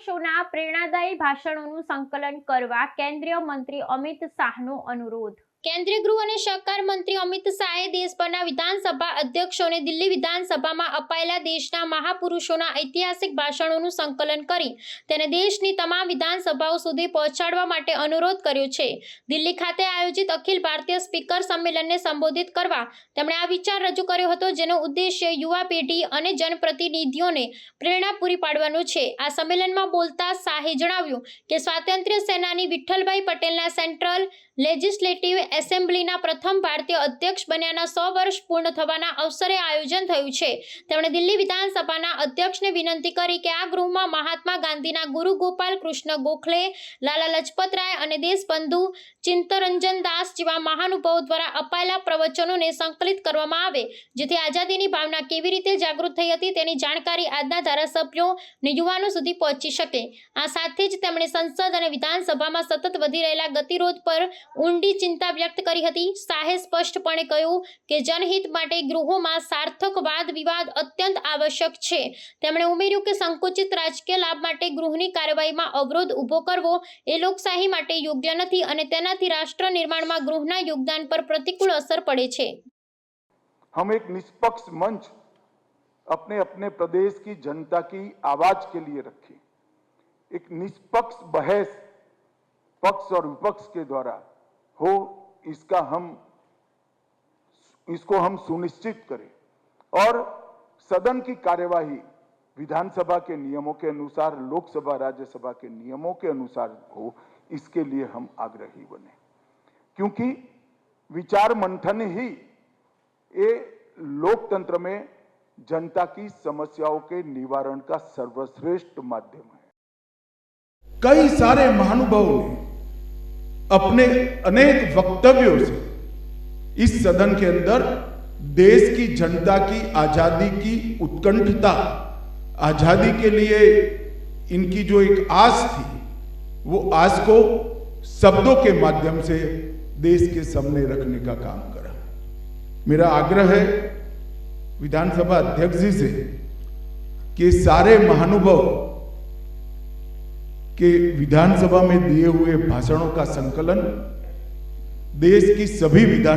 મહાપુરુષોના પ્રેરણાદાયી ભાષણોનું સંકલન કરવા કેન્દ્રીય મંત્રી અમિત શાહનો અનુરોધ. કેન્દ્રીય ગૃહ અને સહકાર મંત્રી અમિત શાહે દેશભરના વિધાનસભા અધ્યક્ષોને દિલ્હી વિધાનસભામાં અપાયેલા દેશના મહાપુરુષોના ઐતિહાસિક ભાષણોનું સંકલન કરી તેને દેશની તમામ વિધાનસભાઓ સુધી પહોંચાડવા માટે અનુરોધ કર્યો છે. દિલ્હી ખાતે આયોજિત અખિલ ભારતીય સ્પીકર સંમેલનને સંબોધિત કરવા તેમણે આ વિચાર રજૂ કર્યો હતો, જેનો ઉદ્દેશ્ય યુવા પેઢી અને જનપ્રતિનિધિઓને પ્રેરણા પૂરી પાડવાનો છે. આ સંમેલનમાં બોલતા શાહે જણાવ્યું કે સ્વાતંત્ર્ય સેનાની વિઠ્ઠલભાઈ પટેલના સેન્ટ્રલ લેજિસ્લેટિવ એસેમ્બલીના પ્રથમ ભારતીય અધ્યક્ષ બન્યાના સો વર્ષ પૂર્ણ થવાના અવસરે આયોજન થયું છે. તેમણે દિલ્હી વિધાનસભાના અધ્યક્ષને વિનંતી કરી કે આ ગૃહમાં મહાત્મા ગાંધીના ગુરુ ગોપાલ કૃષ્ણ ગોખલે, લાલા લજપતરાય અને દેશબંધુ ચિંતરંજન દાસ જેવા મહાનુભાવો દ્વારા અપાયેલા પ્રવચનોને સંકલિત કરવામાં આવે, જેથી આઝાદીની ભાવના કેવી રીતે જાગૃત થઈ હતી તેની જાણકારી આજના ધારાસભ્યો ને યુવાનો સુધી પહોંચી શકે. આ સાથે જ તેમણે સંસદ અને વિધાનસભામાં સતત વધી રહેલા ગતિરોધ પર ઊંડી ચિંતા વ્યક્ત કરી હતી શાહે સ્પષ્ટપણે કહ્યું કે જનહિત માટે ગૃહોમાં સાર્થક વાદ વિવાદ અત્યંત આવશ્યક છે તેમણે ઉમેર્યું કે સંકુચિત રાજકીય લાભ માટે ગૃહની કાર્યવાહીમાં અવરોધ ઊભો કરવો એ લોકશાહી માટે યોગ્ય નથી અને તેનાથી રાષ્ટ્ર નિર્માણમાં ગૃહના યોગદાન પર પ્રતિકૂળ અસર પડે છે हम एक निष्पक्ष मंच अपने अपने प्रदेश की जनता की आवाज के लिए रखें एक निष्पक्ष बहस पक्ष और विपक्ष के द्वारा हो, इसका हम, इसको हम सुनिश्चित करें। और सदन की कार्यवाही विधानसभा के नियमों के अनुसार, लोकसभा, राज्यसभा के नियमों के अनुसार हो, इसके लिए हम आग्रही बने। क्योंकि विचार मंथन ही ये लोकतंत्र में जनता की समस्याओं के निवारण का सर्वश्रेष्ठ माध्यम है। कई सारे महानुभावों ने अपने अनेक वक्तव्यों से, इस सदन के अंदर देश की जनता की आज़ादी की उत्कंठता, आज़ादी के लिए इनकी जो एक आस थी, वो आस को शब्दों के माध्यम से देश के सामने रखने का काम करा। मेरा आग्रह है विधानसभा अध्यक्ष जी से कि सारे महानुभाव के विधानसभा में दिए हुए भाषणों का संकलन देश की सभी विधान